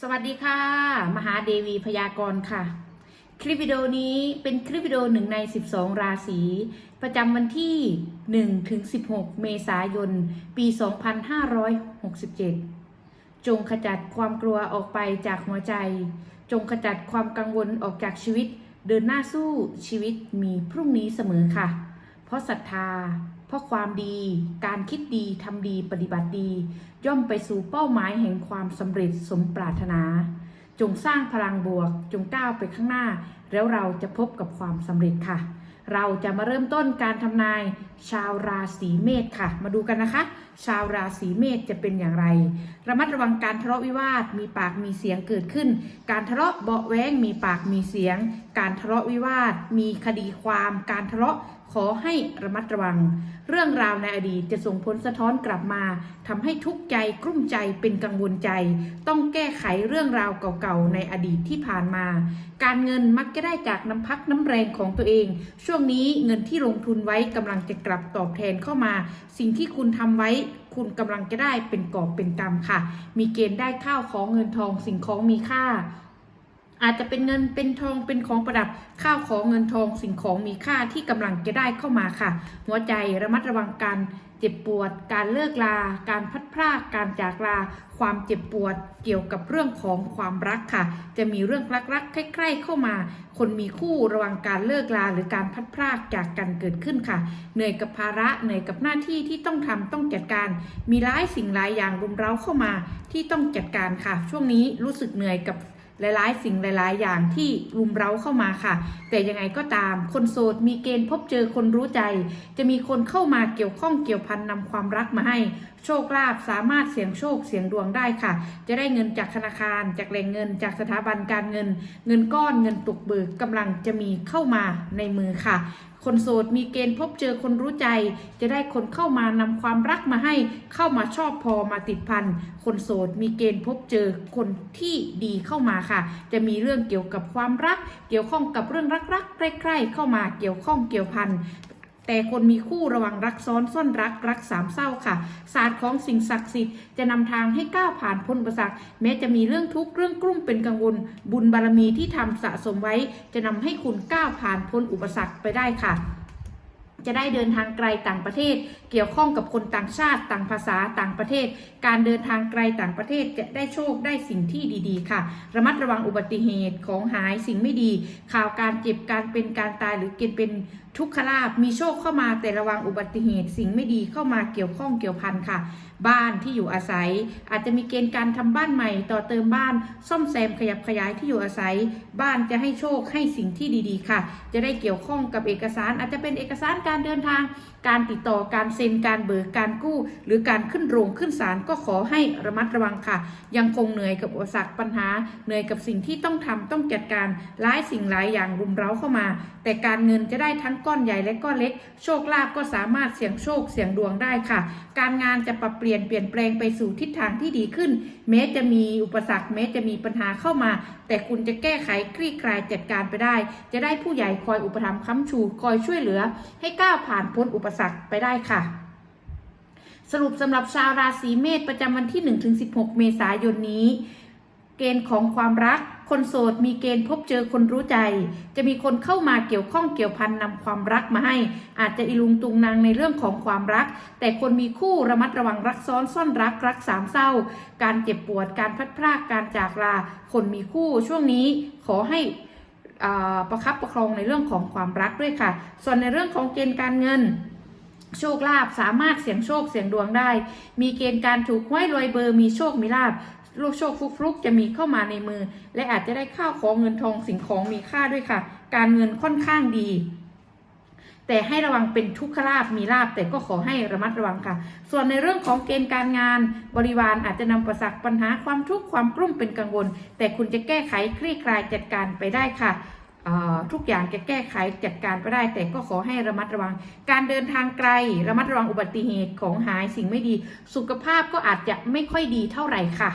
สวัสดีค่ะ มหาเดวีพยากรณ์ค่ะ คลิปวิดีโอนี้เป็นคลิปวิดีโอหนึ่งใน 12 ราศี ประจำวันที่1ถึง16 เมษายน ปี 2567 จงขจัดความกลัวออกไปจากหัวใจ จงขจัดความกังวลออกจากชีวิต เดินหน้าสู้ชีวิตมีพรุ่งนี้เสมอค่ะ เพราะศรัทธา เพราะความดี การคิดดีทำดีปฏิบัติดี ย่อมไปสู่เป้าหมายแห่งความสำเร็จสมปรารถนา จงสร้างพลังบวก จงก้าวไปข้างหน้า แล้วเราจะพบกับความสำเร็จค่ะ เราจะมาเริ่มต้นการทำนาย ชาวราศีเมษค่ะ มาดูกันนะคะ ชาวราศีเมษจะเป็นอย่างไร ระมัดระวังการทะเลาะวิวาท มีปากมีเสียงเกิดขึ้น การทะเลาะเบาะแว้งมีปากมีเสียง การทะเลาะวิวาท มีคดีความ การทะเลาะ ขอให้ระมัดระวัง เรื่องราวในอดีตจะส่งผลสะท้อนกลับมาทำให้ทุกข์ใจกลุ้มใจเป็นกังวลใจ ต้องแก้ไขเรื่องราวเก่าๆในอดีตที่ผ่านมา การเงินมักจะได้จากน้ำพักน้ำแรงของตัวเอง ช่วงนี้เงินที่ลงทุนไว้กำลังจะกลับตอบแทนเข้ามา สิ่งที่คุณทำไว้คุณกำลังจะได้เป็นกอบเป็นกำค่ะ มีเกณฑ์ได้ข้าวของเงินทองสิ่งของมีค่า อาจจะเป็นเงินเป็นทองเป็นของประดับข้าวของเงินทองสิ่งของมีค่าที่กำลังจะได้เข้ามาค่ะ หัวใจระมัดระวังการเจ็บปวด การเลิกลา การพัดพรากการจากลา ความเจ็บปวดเกี่ยวกับเรื่องของความรักค่ะ จะมีเรื่องรักๆใกล้ๆเข้ามา คนมีคู่ระวังการเลิกลาหรือการพัดพรากจากกันเกิดขึ้นค่ะ เหนื่อยกับภาระเหนื่อยกับหน้าที่ที่ต้องทำต้องจัดการ มีหลายสิ่งหลายอย่างรุมเร้าเข้ามาที่ต้องจัดการค่ะ ช่วงนี้รู้สึกเหนื่อยกับ หลายๆ สิ่งหลาย ๆ อย่างที่รุมเร้าเข้ามาค่ะ แต่ยังไงก็ตาม คนโสดมีเกณฑ์พบเจอคนรู้ใจ จะมีคนเข้ามาเกี่ยวข้องเกี่ยวพันนำความรักมาให้ โชคลาภสามารถเสี่ยงโชคเสี่ยงดวงได้ค่ะ จะได้เงินจากธนาคาร จากแหล่งเงิน จากสถาบันการเงิน เงินก้อนเงินตกเบิกกำลังจะมีเข้ามาในมือค่ะ คนโสดมีเกณฑ์พบเจอคนรู้ใจ จะได้คนเข้ามานำความรักมาให้เข้ามาชอบพอมาติดพันคนโสดมีเกณฑ์พบเจอคนที่ดีเข้ามาค่ะ จะมีเรื่องเกี่ยวกับความรัก เกี่ยวข้องกับเรื่องรักๆใกล้ๆเข้ามาเกี่ยวข้องเกี่ยวพัน แต่คนมีคู่ระวังรักซ้อนซ่อนรักรักสามเศร้าค่ะ ศาสตร์ของสิ่งศักดิ์สิทธิ์จะนำทางให้ก้าวผ่านพ้นอุปสรรคแม้จะมีเรื่องทุกข์เรื่องกลุ้มเป็นกังวล บุญบารมีที่ทำสะสมไว้ จะนำให้คุณก้าวผ่านพ้นอุปสรรคไปได้ค่ะจะได้เดินทางไกลต่างประเทศ เกี่ยวข้องกับคนต่างชาติต่างภาษาต่างประเทศ การเดินทางไกลต่างประเทศจะได้โชคได้สิ่งที่ดีๆ ค่ะ ระมัดระวังอุบัติเหตุของหายสิ่งไม่ดี ข่าวการเจ็บการเป็นการตายหรือเกณฑ์เป็น ทุกขลาบมีโชคเข้ามาแต่ระวังอุบัติเหตุ สิ่งไม่ดีเข้ามาเกี่ยวข้องเกี่ยวพันค่ะ บ้านที่อยู่อาศัย อาจจะมีเกณฑ์การทำบ้านใหม่ ต่อเติมบ้าน ซ่อมแซมขยับขยายที่อยู่อาศัย บ้านจะให้โชคให้สิ่งที่ดีๆ ค่ะ จะได้เกี่ยวข้องกับเอกสาร อาจจะเป็นเอกสารการเดินทาง การติดต่อการเซ็นการเบิกการกู้ หรือการขึ้นโรงขึ้นศาลก็ขอให้ระมัดระวังค่ะ ยังคงเหนื่อยกับอุปสรรคปัญหา เหนื่อยกับสิ่งที่ต้องทำต้องจัดการหลายสิ่งหลายอย่างรุมเร้าเข้ามา แต่การเงินจะได้ทั้งก้อนใหญ่และก้อนเล็ก โชคลาภก็สามารถเสี่ยงโชคเสี่ยงดวงได้ค่ะ การงานจะปรับเปลี่ยนเปลี่ยนแปลงไปสู่ทิศทางที่ดีขึ้น แม้จะมีอุปสรรคแม้จะมีปัญหาเข้ามา แต่คุณจะแก้ไขคลี่คลายจัดการไปได้ จะได้ผู้ใหญ่คอยอุปถัมภ์ค้ำชูคอยช่วยเหลือ ให้ก้าวผ่านพ้นอุปสรรคไปได้ค่ะสรุปสำหรับชาวราศีเมษประจำวันที่ 1-16 เมษายนนี้ เกณฑ์ของความรัก คนโสดมีเกณฑ์พบเจอคนรู้ใจ จะมีคนเข้ามาเกี่ยวข้องเกี่ยวพันนำความรักมาให้ อาจจะอิลุงตุงนางในเรื่องของความรัก แต่คนมีคู่ระมัดระวังรักซ้อนซ่อนรักรักสามเศร้า การเจ็บปวดการพัดพรากการจากลา คนมีคู่ช่วงนี้ขอให้ประคับประคองในเรื่องของความรักด้วยค่ะ ส่วนในเรื่องของเกณฑ์การเงินโชคลาภสามารถเสี่ยงโชคเสี่ยงดวงได้ มีเกณฑ์การถูกห้วยรวยเบอร์มีโชคมีลาภ ลูกโชคฟลุกๆจะมีเข้ามาในมือ และอาจจะได้ข้าวของเงินทองสิ่งของมีค่าด้วยค่ะ การเงินค่อนข้างดี แต่ให้ระวังเป็นทุกขลาภมีลาภแต่ก็ขอให้ระมัดระวังค่ะ ส่วนในเรื่องของเกณฑ์การงาน บริวารอาจจะนำประสักปัญหาความทุกข์ความกลุ้มเป็นกังวล แต่คุณจะแก้ไขคลี่คลายจัดการไปได้ค่ะทุกอย่างจะแก้ไขจัดการไปได้ แต่ก็ขอให้ระมัดระวัง การเดินทางไกล ระมัดระวังอุบัติเหตุของหายสิ่งไม่ดี สุขภาพก็อาจจะไม่ค่อยดีเท่าไหร่ค่ะ